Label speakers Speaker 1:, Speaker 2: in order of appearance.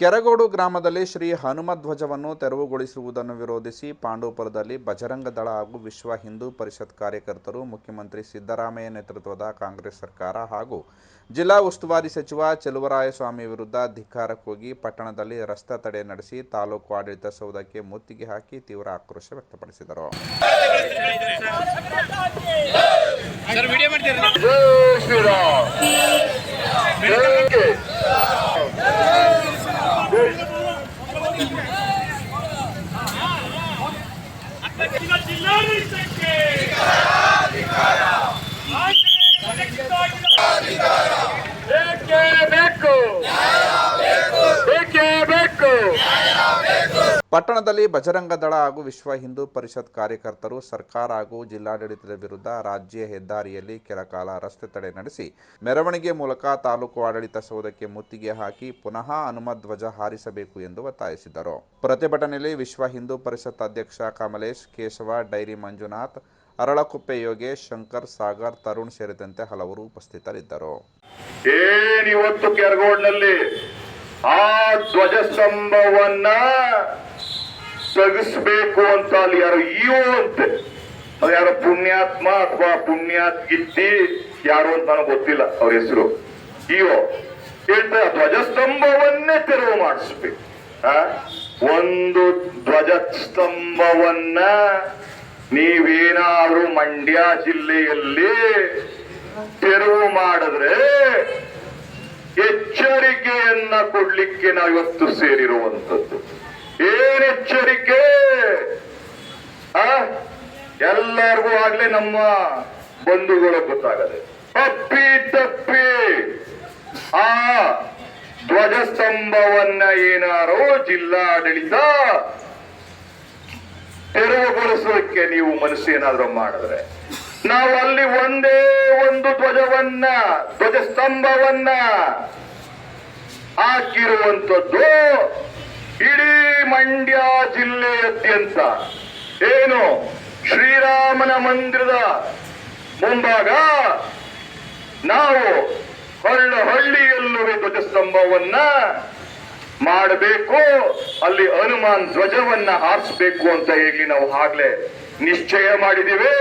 Speaker 1: ಕೆರಗೋಡು ಗ್ರಾಮದಲ್ಲಿ ಶ್ರೀ ಹನುಮಧ್ವಜವನ್ನು ತೆರವುಗೊಳಿಸುವುದನ್ನು ವಿರೋಧಿಸಿ ಪಾಂಡವಪುರದಲ್ಲಿ ಬಜರಂಗ ದಳ ಹಾಗೂ ವಿಶ್ವ ಹಿಂದೂ ಪರಿಷತ್ ಕಾರ್ಯಕರ್ತರು, ಮುಖ್ಯಮಂತ್ರಿ ಸಿದ್ದರಾಮಯ್ಯ ನೇತೃತ್ವದ ಕಾಂಗ್ರೆಸ್ ಸರ್ಕಾರ ಹಾಗೂ ಜಿಲ್ಲಾ ಉಸ್ತುವಾರಿ ಸಚಿವ ಚೆಲುವರಾಯಸ್ವಾಮಿ ವಿರುದ್ಧ ಧಿಕ್ಕಾರಕ್ಕೋಗಿ ಪಟ್ಟಣದಲ್ಲಿ ರಸ್ತೆ ತಡೆ ನಡೆಸಿ ತಾಲೂಕು ಆಡಳಿತ ಸೌಧಕ್ಕೆ ಮುತ್ತಿಗೆ ಹಾಕಿ ತೀವ್ರ ಆಕ್ರೋಶ ವ್ಯಕ್ತಪಡಿಸಿದರು.
Speaker 2: ಜಿಲ್ಲಾಡಳಿತಕ್ಕೆ
Speaker 1: ಪಟ್ಟಣದಲ್ಲಿ ಬಜರಂಗ ದಳ ಹಾಗೂ ವಿಶ್ವ ಹಿಂದೂ ಪರಿಷತ್ ಕಾರ್ಯಕರ್ತರು ಸರ್ಕಾರ ಹಾಗೂ ಜಿಲ್ಲಾಡಳಿತದ ವಿರುದ್ಧ ರಾಜ್ಯ ಹೆದ್ದಾರಿಯಲ್ಲಿ ಕೆಲಕಾಲ ರಸ್ತೆ ತಡೆ ನಡೆಸಿ, ಮೆರವಣಿಗೆ ಮೂಲಕ ತಾಲೂಕು ಆಡಳಿತ ಸೌಧಕ್ಕೆ ಮುತ್ತಿಗೆ ಹಾಕಿ ಪುನಃ ಹನುಮಧ್ವಜ ಹಾರಿಸಬೇಕು ಎಂದು ಒತ್ತಾಯಿಸಿದರು. ಪ್ರತಿಭಟನೆಯಲ್ಲಿ ವಿಶ್ವ ಹಿಂದೂ ಪರಿಷತ್ ಅಧ್ಯಕ್ಷ ಕಮಲೇಶ್, ಕೇಶವ, ಡೈರಿ ಮಂಜುನಾಥ್, ಅರಳಕುಪ್ಪೆ ಯೋಗೇಶ್, ಶಂಕರ್, ಸಾಗರ್, ತರುಣ್ ಸೇರಿದಂತೆ ಹಲವರು ಉಪಸ್ಥಿತರಿದ್ದರು.
Speaker 3: ಆ ಧ್ವಜಸ್ತಂಭವನ್ನ ಸಗಿಸ್ಬೇಕು ಅಂತ ಅಲ್ಲಿ ಯಾರು ಇಯೋ ಅಂತೆ. ಅದು ಯಾರೋ ಪುಣ್ಯಾತ್ಮ ಅಥವಾ ಪುಣ್ಯಾತ್ಗಿತ್ತಿ ಯಾರು ಅಂತ ನನಗೆ ಗೊತ್ತಿಲ್ಲ ಅವ್ರ ಹೆಸರು. ಇಯೋ. ಹೇಳ್ತಾ ಧ್ವಜಸ್ತಂಭವನ್ನೇ ತೆರವು ಮಾಡಿಸ್ಬೇಕು? ಒಂದು ಧ್ವಜಸ್ತಂಭವನ್ನ ನೀವೇನಾದ್ರೂ ಮಂಡ್ಯ ಜಿಲ್ಲೆಯಲ್ಲಿ ತೆರವು ಮಾಡಿದ್ರೆ ಎಚ್ಚರಿಕೆಯನ್ನ ಕೊಡ್ಲಿಕ್ಕೆ ನಾವು ಇವತ್ತು ಸೇರಿರುವಂತದ್ದು ಏನ್ ಎಚ್ಚರಿಕೆ ಆ? ಎಲ್ಲರಿಗೂ ಆಗ್ಲೇ ನಮ್ಮ ಬಂಧುಗಳು ಗೊತ್ತಾಗದೆ. ತಪ್ಪಿ ತಪ್ಪಿ. ಆ ಧ್ವಜಸ್ತಂಭವನ್ನ ಏನಾರೋ ಜಿಲ್ಲಾಡಳಿತ ತೆರವುಗೊಳಿಸೋಕೆ ನೀವು ಮನಸ್ಸೇನಾದ್ರೂ ಮಾಡಿದ್ರೆ. ನಾವು ಅಲ್ಲಿ ಒಂದೇ ಒಂದು ಧ್ವಜವನ್ನ, ಧ್ವಜಸ್ತಂಭವನ್ನ ಹಾಕಿರುವಂಥದ್ದು ಇಡೀ ಮಂಡ್ಯ ಜಿಲ್ಲೆಯಾದ್ಯಂತ ಏನು ಶ್ರೀರಾಮನ ಮಂದಿರದ ಮುಂಭಾಗ? ನಾವು ಹಳ್ಳ ಹಳ್ಳಿಯಲ್ಲೂ ಧ್ವಜಸ್ತಂಭವನ್ನ ಮಾಡಬೇಕು, ಅಲ್ಲಿ ಹನುಮಾನ್ ಧ್ವಜವನ್ನ ಹಾರಿಸ್ಬೇಕು ಅಂತ ಹೇಳಿ ನಾವು ಆಗ್ಲೇ ನಿಶ್ಚಯ ಮಾಡಿದ್ದೀವಿ.